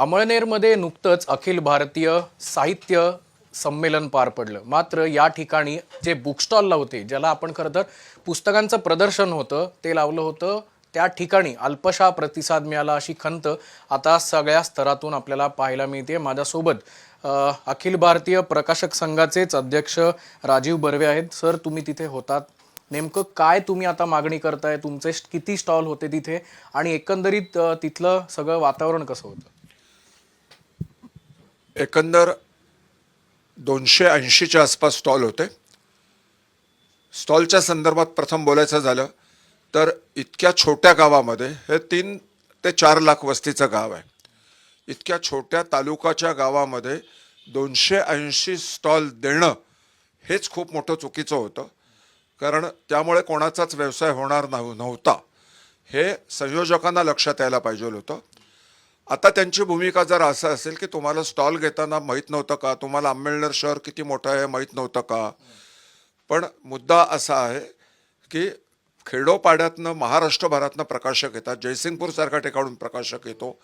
अमळनेरमध्ये नुकतंच अखिल भारतीय साहित्य संमेलन पार पडलं. मात्र या ठिकाणी जे बुक स्टॉल लावते ज्याला आपण खरं तर पुस्तकांचं प्रदर्शन होतं ते लावलं होतं. त्या ठिकाणी अल्पशा प्रतिसाद मिळाला अशी खंत आता सगळ्या स्तरातून आपल्याला पाहायला मिळते माझ्यासोबत अखिल भारतीय प्रकाशक संघाचेच अध्यक्ष राजीव बर्वे आहेत. सर तुम्ही तिथे होतात. नेमकं काय तुम्ही आता मागणी करताय? तुमचे किती स्टॉल होते तिथे? आणि एकंदरीत तिथलं सगळं वातावरण कसं होतं? एकंदर दोनशे ऐंशीच्या आसपास स्टॉल होते. स्टॉलच्या संदर्भात प्रथम बोलायचं झालं तर इतक्या छोट्या गावामध्ये हे तीन ते चार लाख वस्तीचं गाव आहे. इतक्या छोट्या तालुकाच्या गावामध्ये दोनशे ऐंशी स्टॉल देणं हेच खूप मोठं चुकीचं होतं. कारण त्यामुळे कोणाचाच व्यवसाय होणार नव्ह नव्हता. हे संयोजकांना लक्षात यायला पाहिजे होतं. आता त्यांची भूमिका जर असं असेल की तुम्हाला स्टॉल घेताना माहीत नव्हतं का? तुम्हाला आंबेडकर शहर किती मोठं आहे माहीत नव्हतं का? पण मुद्दा असा आहे की खेडोपाड्यातनं महाराष्ट्रभरातनं प्रकाशक येतात. जयसिंगपूरसारख्या ठिकाणून प्रकाशक येतो.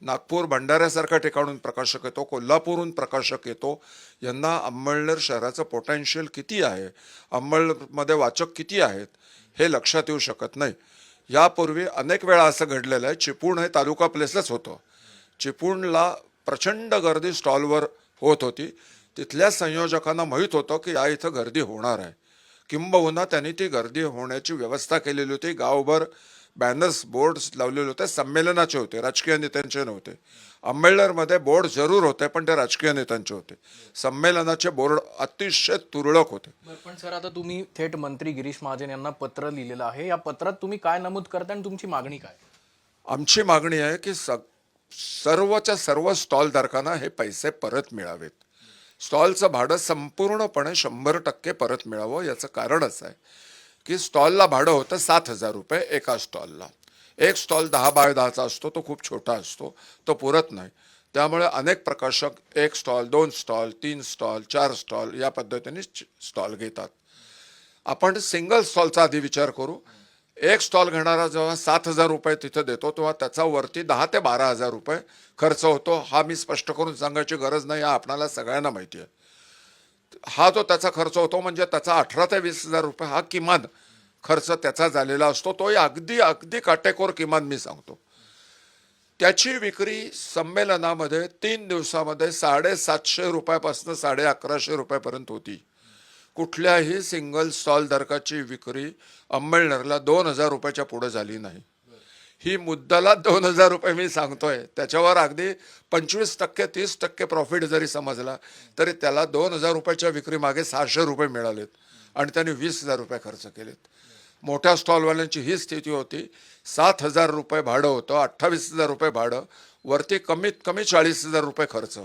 नागपूर भंडाऱ्यासारख्या ठिकाणून प्रकाशक येतो. कोल्हापूरहून प्रकाशक येतो. यांना अंमळनेर शहराचं पोटेन्शियल किती आहे? अंमळमध्ये वाचक किती आहेत? हे लक्षात येऊ शकत नाही. यापूर्वी अनेक वेळा असं घडलेलं आहे. चिपळूण हे तालुका प्लेसलाच होतं. चिपळूणला प्रचंड गर्दी स्टॉलवर होत होती. तिथल्या संयोजकांना माहीत होतं की या इथं गर्दी होणार आहे. किंबहुना त्यांनी ती गर्दी होण्याची व्यवस्था केलेली होती. गावभर बॅनर्स बोर्ड्स लावलेले होते. संमेलनाचे होते. राजकीय नेत्यांचे नव्हते. अंबेडकरमध्ये बोर्ड जरूर होते पण ते राजकीय नेत्यांचे होते. संमेलनाचे बोर्ड अतिशय तुरळक होते. पण सर आता तुम्ही थेट मंत्री गिरीश महाजन यांना पत्र लिहिलेलं आहे. या पत्रात तुम्ही काय नमूद करता आणि तुमची मागणी काय? आमची मागणी आहे की स सर्वच्या सर्व स्टॉलधारकांना हे पैसे परत मिळावेत. स्टॉलचं भाडं संपूर्णपणे शंभर टक्के परत मिळावं याचं कारणच आहे की स्टॉलला भाडं होतं सात हजार रुपये एका स्टॉलला. एक स्टॉल दहा बाय दहाचा असतो तो खूप छोटा असतो तो पुरत नाही. त्यामुळे अनेक प्रकाशक एक स्टॉल दोन स्टॉल तीन स्टॉल चार स्टॉल या पद्धतीने स्टॉल घेतात. आपण सिंगल स्टॉलचा आधी विचार करू. एक स्टॉल घेणारा जेव्हा सात हजार रुपये तिथं देतो तेव्हा त्याचा वरती दहा ते बारा हजार रुपये खर्च होतो. हा मी स्पष्ट करून सांगायची गरज नाही हा आपणाला सगळ्यांना माहिती आहे. हा जो त्याचा खर्च होतो म्हणजे त्याचा अठरा ते वीस हजार रुपये हा किमान खर्च त्याचा झालेला असतो. तोही अगदी अगदी काटेकोर किमान मी सांगतो. त्याची विक्री संमेलनामध्ये तीन दिवसामध्ये साडेसातशे रुपयापासून साडे अकराशे रुपयापर्यंत होती. कुठल्याही सिंगल स्टॉल धारकाची विक्री अंबेडनरला दोन हजार रुपयाच्या पुढे झाली नाही. ही मुद्दाला दोन हजार रुपये मी सांगतोय. त्याच्यावर अगदी पंचवीस टक्के तीस टक्के प्रॉफिट जरी समजला तरी त्याला दोन हजार रुपयाच्या विक्री मागे सहाशे रुपये मिळालेत आणि त्यांनी वीस हजार रुपये खर्च केलेत. मोठ्या स्टॉलवाल्यांची ही स्थिती होती. सात हजार रुपये भाडं होतं अठ्ठावीस हजार रुपये भाडं वरती कमीत कमी चाळीस हजार रुपये खर्च.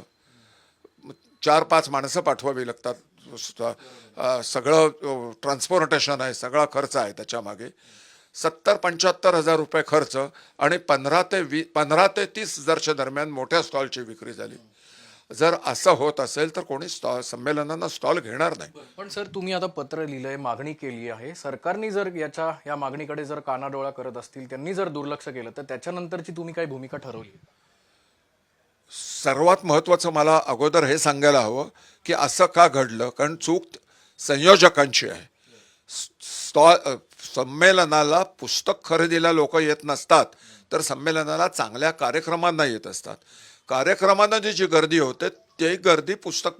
चार पाच माणसं पाठवावी लागतात. सगळं ट्रान्सपोर्टेशन आहे सगळा खर्च आहे त्याच्यामागे सत्तर पंच्याहत्तर हजार रुपये खर्च आणि पंधरा ते वी पंधरा ते तीस हजारच्या दरम्यान मोठ्या स्टॉलची विक्री झाली. जर असं होत असेल तर कोणी स्टॉल संमेलनांना स्टॉल घेणार नाही. पण सर तुम्ही आता पत्र लिहिलंय मागणी केली आहे. सरकारने जर याच्या या मागणीकडे जर कानाडोळा करत असतील त्यांनी जर दुर्लक्ष केलं तर त्याच्यानंतरची तुम्ही काही भूमिका ठरवली? सर्वात महत्त्वाचं मला अगोदर हे सांगायला हवं की असं का घडलं? कारण चूक संयोजकांची आहे. स्टॉ संमेलनाला पुस्तक खरेदीला लोक येत नसतात तर संमेलनाला चांगल्या कार्यक्रमांना येत असतात. कार्यक्रमांना जी जी गर्दी होते ती गर्दी पुस्तक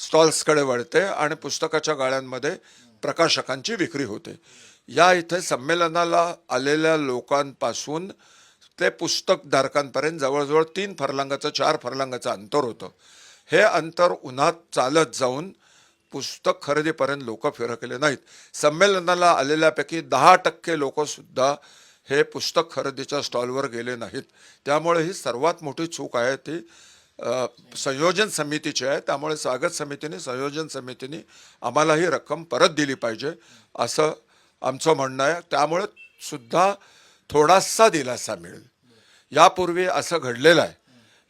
स्टॉल्सकडे वळते आणि पुस्तकाच्या गाळ्यांमध्ये प्रकाशकांची विक्री होते. या इथे संमेलनाला आलेल्या लोकांपासून ते पुस्तकधारकांपर्यंत जवळजवळ तीन फरलांगाचं चार फरलांगाचं अंतर होतं. हे अंतर उन्हात चालत जाऊन पुस्तक खरेदीपर्यंत लोक फिरकले नाहीत. संमेलनाला आलेल्यापैकी दहा टक्के लोकसुद्धा हे पुस्तक खरेदीच्या स्टॉलवर गेले नाहीत. त्यामुळे ही सर्वात मोठी चूक आहे ती संयोजन समितीची आहे. त्यामुळे स्वागत समितीने संयोजन समितीने आम्हाला ही रक्कम परत दिली पाहिजे असं आमचं म्हणणं आहे. त्यामुळे सुद्धा थोडासा दिलासा मिळेल. यापूर्वी असं घडलेलं आहे.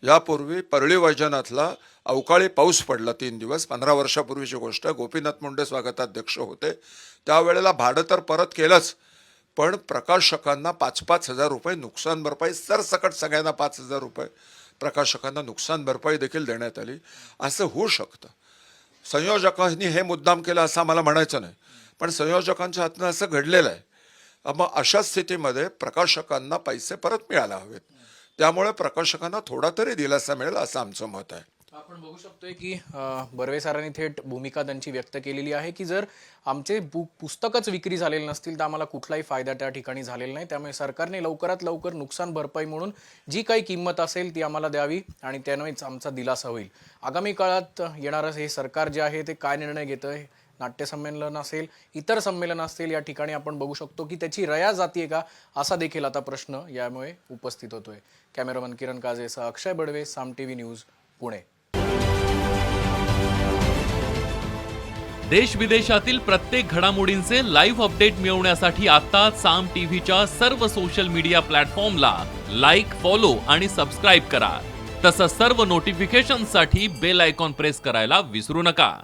यापूर्वी परळी वैजनाथला अवकाळी पाऊस पडला तीन दिवस पंधरा वर्षापूर्वीची गोष्ट. गोपीनाथ मुंडे स्वागताध्यक्ष होते. त्यावेळेला भाडं तर परत केलंच पण प्रकाशकांना पाच पाच हजार रुपये नुकसान भरपाई सरसकट सगळ्यांना पाच हजार रुपये प्रकाशकांना नुकसान भरपाई देखील देण्यात आली. असं होऊ शकतं. संयोजकांनी हे मुद्दाम केलं असं आम्हाला म्हणायचं नाही. पण संयोजकांच्या हातनं असं घडलेलं आहे. मग अशा स्थितीमध्ये प्रकाशकांना पैसे परत मिळायला हवेत. त्यामुळे प्रकाशकांना थोडा तरी दिलासा मिळेल असं आमचं मत आहे. आपण बघू शकतोय की बर्वे सरांनी थेट भूमिका त्यांची व्यक्त केलेली आहे की जर आमचे बुक पुस्तकच विक्री झालेले नसतील तर आम्हाला कुठलाही फायदा त्या ठिकाणी झालेला नाही. त्यामुळे सरकारने लवकरात लवकर नुकसान भरपाई म्हणून जी काही किंमत असेल ती आम्हाला द्यावी आणि त्यानेच आमचा दिलासा होईल. आगामी काळात येणारं हे सरकार जे आहे ते काय निर्णय घेतं नाट्यसंमेलन असेल इतर संमेलन असतील या ठिकाणी आपण बघू शकतो की त्याची रया जातीये का असा देखील आता प्रश्न यामुळे उपस्थित होतोय. Cameraman Kiran काजेसह Akshay Badve Saam T V news Pune. देश विदेशातील प्रत्येक घडामोडींचे लाईव्ह अपडेट मिळवण्यासाठी आता साम टीव्हीच्या सर्व सोशल मीडिया प्लॅटफॉर्मला लाईक फॉलो आणि सबस्क्राईब करा. तसंच सर्व नोटिफिकेशनसाठी बेल आयकॉन प्रेस करायला विसरू नका.